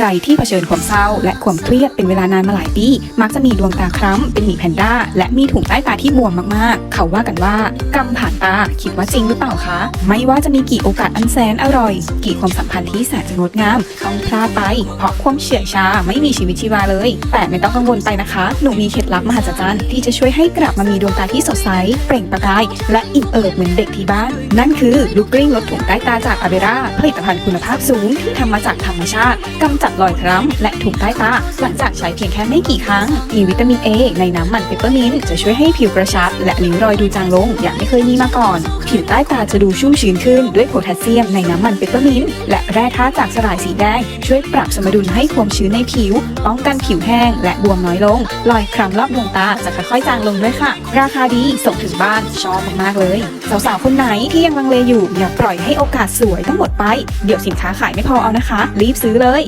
ใครที่เผชิญความเศร้า และความเครียดเป็นเวลานานมาหลายปี มักจะมีดวงตาคล้ำเป็นหมีแพนด้า และมีถุงใต้ตาที่บวมมากๆ เขาว่ากันว่ากรรมผ่านตาคิดว่าจริงหรือเปล่าคะ ไม่ว่าจะมีกี่โอกาสอันแสนอร่อย กี่ความสัมพันธ์ที่แสนจะงดงามต้องพลาดไป เพราะความเฉื่อยชาไม่มีชีวิตชีวาเลย แต่ไม่ต้องกังวลไปนะคะ หนูมีเคล็ดลับมหัศจรรย์ที่จะช่วยให้กลับมามีดวงตาที่สดใสเปล่งประกาย และอิ่มเอิบเหมือนเด็กที่บ้าน นั่นคือลูกกลิ้งลดถุงใต้ตาจากอาเบราผลิตภัณฑ์คุณภาพสูงที่ทำมาจากธรรมชาติกำจัดรอยคล้ำและถุงใต้ตาหลังจากใช้เพียงแค่ไม่กี่ครั้ง มีวิตามิน A ในน้ำมันเปปเปอร์มินต์จะช่วยให้ผิวกระชับ และริ้วรอยดูจางลงอย่างไม่เคยมีมาก่อน ผิวใต้ตาจะดูชุ่มชื้นขึ้นด้วยโพแทสเซียมในน้ำมันเปปเปอร์มินต์และแร่ธาตุจากสลายสีแดง ช่วยปรับสมดุลให้ความชื้นในผิว ป้องกันผิวแห้ง และบวมน้อยลง รอยคล้ำรอบดวงตาจะค่อยๆจางลงด้วยค่ะ ราคาดีส่งถึงบ้านชอบมากๆเลย สาวๆคนไหนที่ยังลังเลอยู่อย่าปล่อยให้โอกาสสวยต้งหมดไป เดี๋ยวสินค้าขายไม่พอเอานะคะ รีบซื้อเลย